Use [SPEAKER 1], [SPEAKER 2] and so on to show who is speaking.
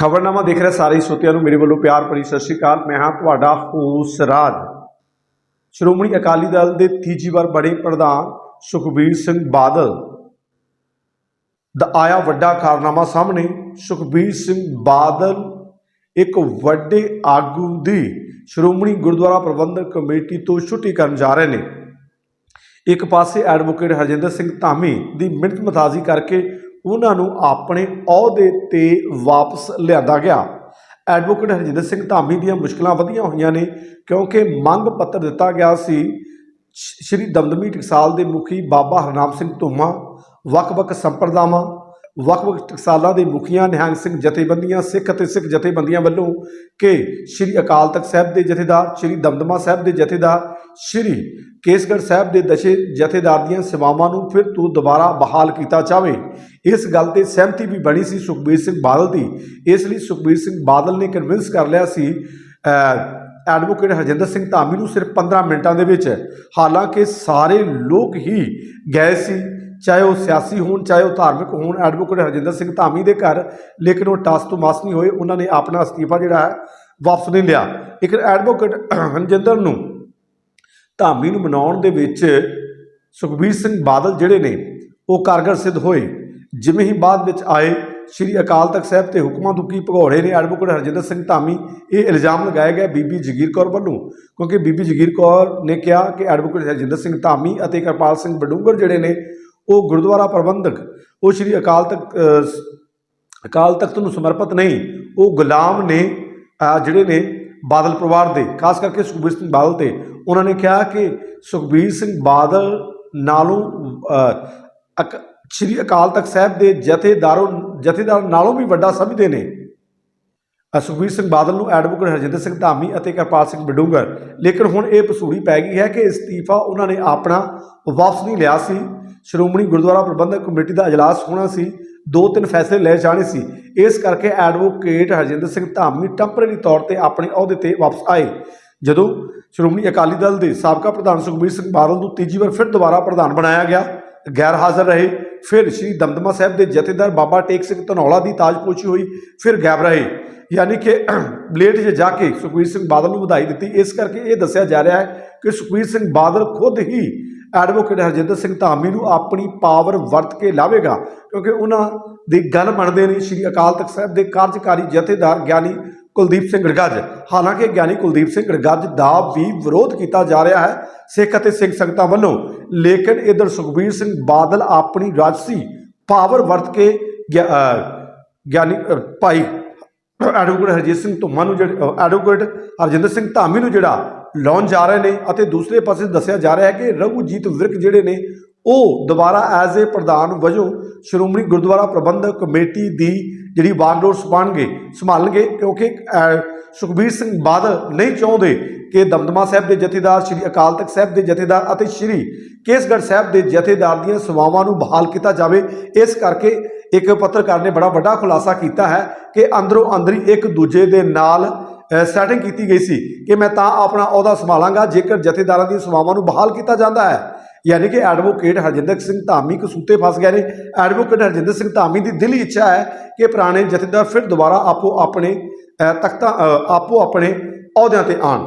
[SPEAKER 1] ਖਬਰਨਾਮਾ ਦੇਖ ਰਹੇ ਸਾਰੇ ਸਰੋਤਿਆਂ ਨੂੰ ਮੇਰੇ ਵੱਲੋਂ ਪਿਆਰ ਭਰੀ ਸਤਿ ਸ਼੍ਰੀ ਅਕਾਲ। ਮੈਂ ਹਾਂ ਤੁਹਾਡਾ ਹੋਸ ਰਾਜ ਸ਼੍ਰੋਮਣੀ ਅਕਾਲੀ ਦਲ ਦੇ ਤੀਜੀ ਵਾਰ ਬਣੇ ਪ੍ਰਧਾਨ ਸੁਖਬੀਰ ਸਿੰਘ ਬਾਦਲ ਦਾ ਆਇਆ ਵੱਡਾ ਕਾਰਨਾਮਾ ਸਾਹਮਣੇ। ਸੁਖਬੀਰ ਸਿੰਘ ਬਾਦਲ ਇੱਕ ਵੱਡੇ ਆਗੂ ਦੀ ਸ਼੍ਰੋਮਣੀ ਗੁਰਦੁਆਰਾ ਪ੍ਰਬੰਧਕ ਕਮੇਟੀ ਤੋਂ ਛੁੱਟੀ ਕਰਨ ਜਾ ਰਹੇ ਨੇ। ਇੱਕ ਪਾਸੇ ਐਡਵੋਕੇਟ ਹਰਜਿੰਦਰ ਸਿੰਘ ਧਾਮੀ ਦੀ ਮਿਹਨਤ ਮਤਾਜ਼ੀ ਕਰਕੇ ਉਹਨਾਂ ਨੂੰ ਆਪਣੇ ਅਹੁਦੇ ਤੇ ਵਾਪਸ ਲਿਆਂਦਾ ਗਿਆ। ਐਡਵੋਕੇਟ ਹਰਜਿੰਦਰ ਸਿੰਘ ਧਾਮੀ ਦੀਆਂ ਮੁਸ਼ਕਲਾਂ ਵਧੀਆਂ ਹੋਈਆਂ ਨੇ ਕਿਉਂਕਿ ਮੰਗ ਪੱਤਰ ਦਿੱਤਾ ਗਿਆ ਸੀ, ਸ਼੍ਰੀ ਦਮਦਮੀ ਟਕਸਾਲ ਦੇ ਮੁਖੀ ਬਾਬਾ ਹਰਨਾਮ ਸਿੰਘ ਧੂਮਾ, ਵੱਖ-ਵੱਖ ਸੰਪਰਦਾਵਾਂ ਵੱਖ-ਵੱਖ ਟਕਸਾਲਾਂ ਦੇ ਮੁਖੀਆਂ ਨਿਹੰਗ ਸਿੰਘ ਜਥੇਬੰਦੀਆਂ, ਸਿੱਖ ਅਤੇ ਸਿੱਖ ਜਥੇਬੰਦੀਆਂ ਵੱਲੋਂ ਕਿ ਸ਼੍ਰੀ ਅਕਾਲ ਤਖਤ ਸਾਹਿਬ ਦੇ ਜਥੇਦਾਰ, ਸ਼੍ਰੀ ਦਮਦਮਾ ਸਾਹਿਬ ਦੇ ਜਥੇਦਾਰ, ਸ਼੍ਰੀ ਕੇਸਗੜ੍ਹ ਸਾਹਿਬ ਦੇ ਦਸ਼ੇ ਜਥੇਦਾਰ ਦੀਆਂ ਸੇਵਾਵਾਂ ਨੂੰ ਫਿਰ ਤੋਂ ਦੁਬਾਰਾ ਬਹਾਲ ਕੀਤਾ ਜਾਵੇ। ਇਸ ਗੱਲ ਤੇ ਸਹਿਮਤੀ ਵੀ ਬਣੀ ਸੀ ਸੁਖਬੀਰ ਸਿੰਘ ਬਾਦਲ ਦੀ। ਇਸ ਲਈ ਸੁਖਬੀਰ ਸਿੰਘ ਬਾਦਲ ਨੇ ਕਨਵਿੰਸ ਕਰ ਲਿਆ ਸੀ ਐਡਵੋਕੇਟ ਹਰਜਿੰਦਰ ਸਿੰਘ ਧਾਮੀ ਨੂੰ ਸਿਰਫ 15 ਮਿੰਟਾਂ ਦੇ ਵਿੱਚ। ਹਾਲਾਂਕਿ ਸਾਰੇ ਲੋਕ ਹੀ ਗਏ ਸੀ। ਚਾਹੇ ਉਹ ਸਿਆਸੀ ਹੋਣ, ਚਾਹੇ ਉਹ ਧਾਰਮਿਕ ਹੋਣ ਐਡਵੋਕੇਟ ਹਰਜਿੰਦਰ ਸਿੰਘ ਧਾਮੀ ਦੇ ਘਰ, ਲੇਕਿਨ ਉਹ ਟਾਸ ਤੋਂ ਮਾਸ ਨਹੀਂ ਹੋਏ, ਉਹਨਾਂ ਨੇ ਆਪਣਾ ਅਸਤੀਫਾ ਜਿਹੜਾ ਹੈ, ਵਾਪਸ ਨਹੀਂ ਲਿਆ। ਇੱਕ ਐਡਵੋਕੇਟ ਹਰਜਿੰਦਰ ਨੂੰ ਧਾਮੀ ਨੂੰ ਮਨਾਉਣ ਦੇ ਵਿੱਚ ਸੁਖਬੀਰ ਸਿੰਘ ਬਾਦਲ ਜਿਹੜੇ ਨੇ, ਉਹ ਕਾਰਗਰ ਸਿੱਧ ਹੋਏ। ਜਿਵੇਂ ਹੀ ਬਾਅਦ ਵਿੱਚ ਆਏ, ਸ਼੍ਰੀ ਅਕਾਲ ਤਖਤ ਸਾਹਿਬ ਤੇ ਹੁਕਮਾਂ ਤੋਂ ਕੀ ਭਗੌੜੇ ਨੇ ਐਡਵੋਕੇਟ ਹਰਜਿੰਦਰ ਸਿੰਘ ਧਾਮੀ, ਇਹ ਇਲਜ਼ਾਮ ਲਗਾਇਆ ਗਿਆ ਬੀਬੀ ਜਗੀਰ ਕੌਰ ਵੱਲੋਂ, ਕਿਉਂਕਿ ਬੀਬੀ ਜਗੀਰ ਕੌਰ ਨੇ ਕਿਹਾ ਕਿ ਐਡਵੋਕੇਟ ਹਰਜਿੰਦਰ ਸਿੰਘ ਧਾਮੀ ਅਤੇ ਕਿਰਪਾਲ ਸਿੰਘ ਬਡੂੰਗਰ ਜਿਹੜੇ ਨੇ ਉਹ ਗੁਰਦੁਆਰਾ ਪ੍ਰਬੰਧਕ, ਉਹ ਸ਼੍ਰੀ ਅਕਾਲ ਤਖਤ ਅਕਾਲ ਤਖਤ ਨੂੰ ਸਮਰਪਿਤ ਨਹੀਂ, ਉਹ ਗੁਲਾਮ ਨੇ ਜਿਹੜੇ ਨੇ ਬਾਦਲ ਪਰਿਵਾਰ ਦੇ, ਖਾਸ ਕਰਕੇ ਸੁਖਬੀਰ ਸਿੰਘ ਬਾਦਲ ਤੇ, ਉਹਨਾਂ ਨੇ ਕਿਹਾ ਕਿ ਸੁਖਬੀਰ ਸਿੰਘ ਬਾਦਲ ਨਾਲੋਂ ਅਕ- ਸ਼੍ਰੀ ਅਕਾਲ ਤਖਤ ਸਾਹਿਬ ਦੇ ਜਥੇਦਾਰੋਂ, ਜਥੇਦਾਰ ਨਾਲੋਂ ਵੀ ਵੱਡਾ ਸਮਝਦੇ ਨੇ। ਸੁਖਬੀਰ ਸਿੰਘ ਬਾਦਲ ਨੂੰ ਐਡਵੋਕੇਟ ਹਰਜਿੰਦਰ ਸਿੰਘ ਧਾਮੀ ਅਤੇ ਕਿਰਪਾਲ ਸਿੰਘ ਬਡੂੰਗਰ, ਲੇਕਿਨ ਹੁਣ ਇਹ ਪਸੂੜੀ ਪੈ ਗਈ ਹੈ ਕਿ ਅਸਤੀਫਾ ਉਹਨਾਂ ਨੇ ਆਪਣਾ ਵਾਪਸ ਨਹੀਂ ਲਿਆ ਸੀ। ਸ਼੍ਰੋਮਣੀ ਗੁਰਦੁਆਰਾ ਪ੍ਰਬੰਧਕ ਕਮੇਟੀ ਦਾ اجلاس ਹੋਣਾ ਸੀ ਦੋ ਤਿੰਨ ਫੈਸਲੇ ਲਏ ਜਾਣੇ ਸੀ ਇਸ ਕਰਕੇ ਐਡਵੋਕੇਟ ਹਰਜਿੰਦਰ ਸਿੰਘ ਧਾਮੀ ਟੈਂਪਰੇਰੀ ਤੌਰ ਤੇ ਆਪਣੇ ਅਹੁਦੇ ਤੇ ਵਾਪਸ ਆਏ ਜਦੋਂ ਸ਼੍ਰੋਮਣੀ ਅਕਾਲੀ ਦਲ ਦੇ ਸਾਬਕਾ ਪ੍ਰਧਾਨ ਸੁਖਬੀਰ ਸਿੰਘ ਬਾਦਲ ਨੂੰ ਤੀਜੀ ਵਾਰ ਫਿਰ ਦੁਬਾਰਾ ਪ੍ਰਧਾਨ ਬਣਾਇਆ ਗਿਆ ਗੈਰ ਹਾਜ਼ਰ ਰਹੇ ਫਿਰ ਸ਼੍ਰੀ ਦਮਦਮਾ ਸਾਹਿਬ ਦੇ ਜਥੇਦਾਰ ਬਾਬਾ ਟੇਕ ਸਿੰਘ ਧਨੌਲਾ ਦੀ ਤਾਜਪੋਸ਼ੀ ਹੋਈ ਫਿਰ ਗਾਇਬ ਰਹੇ ਯਾਨੀ ਕਿ ਬਲੇਡ 'ਚ ਜਾ ਕੇ ਸੁਖਬੀਰ ਸਿੰਘ ਬਾਦਲ ਨੂੰ ਵਧਾਈ ਦਿੱਤੀ ਇਸ ਕਰਕੇ ਇਹ ਦੱਸਿਆ ਜਾ ਰਿਹਾ ਹੈ ਕਿ ਸੁਖਬੀਰ ਸਿੰਘ ਬਾਦਲ ਖੁਦ ਹੀ ਐਡਵੋਕੇਟ ਹਰਜਿੰਦਰ ਸਿੰਘ ਧਾਮੀ ਨੂੰ ਆਪਣੀ ਪਾਵਰ ਵਰਤ ਕੇ ਲਾਵੇਗਾ, ਕਿਉਂਕਿ ਉਹਨਾਂ ਦੀ ਗੱਲ ਮੰਨਦੇ ਨੇ ਸ਼੍ਰੀ ਅਕਾਲ ਤਖਤ ਸਾਹਿਬ ਦੇ ਕਾਰਜਕਾਰੀ ਜਥੇਦਾਰ ਗਿਆਨੀ ਕੁਲਦੀਪ ਸਿੰਘ ਗੜਗੱਜ। ਹਾਲਾਂਕਿ ਗਿਆਨੀ ਕੁਲਦੀਪ ਸਿੰਘ ਗੜਗੱਜ ਦਾ ਵੀ ਵਿਰੋਧ ਕੀਤਾ ਜਾ ਰਿਹਾ ਹੈ, ਸਿੱਖ ਅਤੇ ਸਿੱਖ ਸੰਗਤਾਂ ਵੱਲੋਂ। ਲੇਕਿਨ ਇਧਰ ਸੁਖਬੀਰ ਸਿੰਘ ਬਾਦਲ ਆਪਣੀ ਰਾਜਸੀ ਪਾਵਰ ਵਰਤ ਕੇ ਗਿਆ- ਗਿਆਨੀ ਭਾਈ ਐਡਵੋਕੇਟ ਹਰਜੀਤ ਸਿੰਘ ਧੁੰਮਾ ਨੂੰ ਜਿਹੜੇ ਐਡਵੋਕੇਟ ਹਰਜਿੰਦਰ ਸਿੰਘ ਧਾਮੀ ਨੂੰ ਜਿਹੜਾ ਲਾਉਣ ਜਾ ਰਹੇ ਨੇ ਅਤੇ ਦੂਸਰੇ ਪਾਸੇ ਦੱਸਿਆ ਜਾ ਰਿਹਾ ਹੈ ਕਿ ਰਘੂਜੀਤ ਵਿਰਕ ਜਿਹੜੇ ਨੇ, ਉਹ ਦੁਬਾਰਾ ਐਜ਼ ਏ ਪ੍ਰਧਾਨ ਵਜੋਂ ਸ਼੍ਰੋਮਣੀ ਗੁਰਦੁਆਰਾ ਪ੍ਰਬੰਧਕ ਕਮੇਟੀ ਦੀ ਜਿਹੜੀ ਵਾਰਡੋਰ ਸੰਭਾਲਣਗੇ ਸੰਭਾਲਣਗੇ ਕਿਉਂਕਿ ਸੁਖਬੀਰ ਸਿੰਘ ਬਾਦਲ ਨਹੀਂ ਚਾਹੁੰਦੇ ਕਿ ਦਮਦਮਾ ਸਾਹਿਬ ਦੇ ਜਥੇਦਾਰ, ਸ਼੍ਰੀ ਅਕਾਲ ਤਖਤ ਸਾਹਿਬ ਦੇ ਜਥੇਦਾਰ ਅਤੇ ਸ਼੍ਰੀ ਕੇਸਗੜ੍ਹ ਸਾਹਿਬ ਦੇ ਜਥੇਦਾਰ ਦੀਆਂ ਸੇਵਾਵਾਂ ਨੂੰ ਬਹਾਲ ਕੀਤਾ ਜਾਵੇ। ਇਸ ਕਰਕੇ ਇੱਕ ਪੱਤਰਕਾਰ ਨੇ ਬੜਾ ਵੱਡਾ ਖੁਲਾਸਾ ਕੀਤਾ ਹੈ ਕਿ ਅੰਦਰੋਂ ਅੰਦਰੀ ਇੱਕ ਦੂਜੇ ਦੇ ਨਾਲ ਸੈਟਿੰਗ ਕੀਤੀ ਗਈ ਸੀ ਕਿ ਮੈਂ ਤਾਂ ਆਪਣਾ ਅਹੁਦਾ ਸੰਭਾਲਾਂਗਾ, ਜੇਕਰ ਜਥੇਦਾਰਾਂ ਦੀਆਂ ਸੇਵਾਵਾਂ ਨੂੰ ਬਹਾਲ ਕੀਤਾ ਜਾਂਦਾ ਹੈ। ਯਾਨੀ ਕਿ ਐਡਵੋਕੇਟ ਹਰਜਿੰਦਰ ਸਿੰਘ ਧਾਮੀ ਕਸੂਤੇ ਫਸ ਗਏ ਨੇ। ਐਡਵੋਕੇਟ ਹਰਜਿੰਦਰ ਸਿੰਘ ਧਾਮੀ ਦੀ ਦਿਲੀ ਇੱਛਾ ਹੈ ਕਿ ਪੁਰਾਣੇ ਜਥੇਦਾਰ ਫਿਰ ਦੁਬਾਰਾ ਆਪੋ ਆਪਣੇ ਤਖਤਾਂ ਆਪੋ ਆਪਣੇ ਅਹੁਦਿਆਂ ਤੇ ਆਣ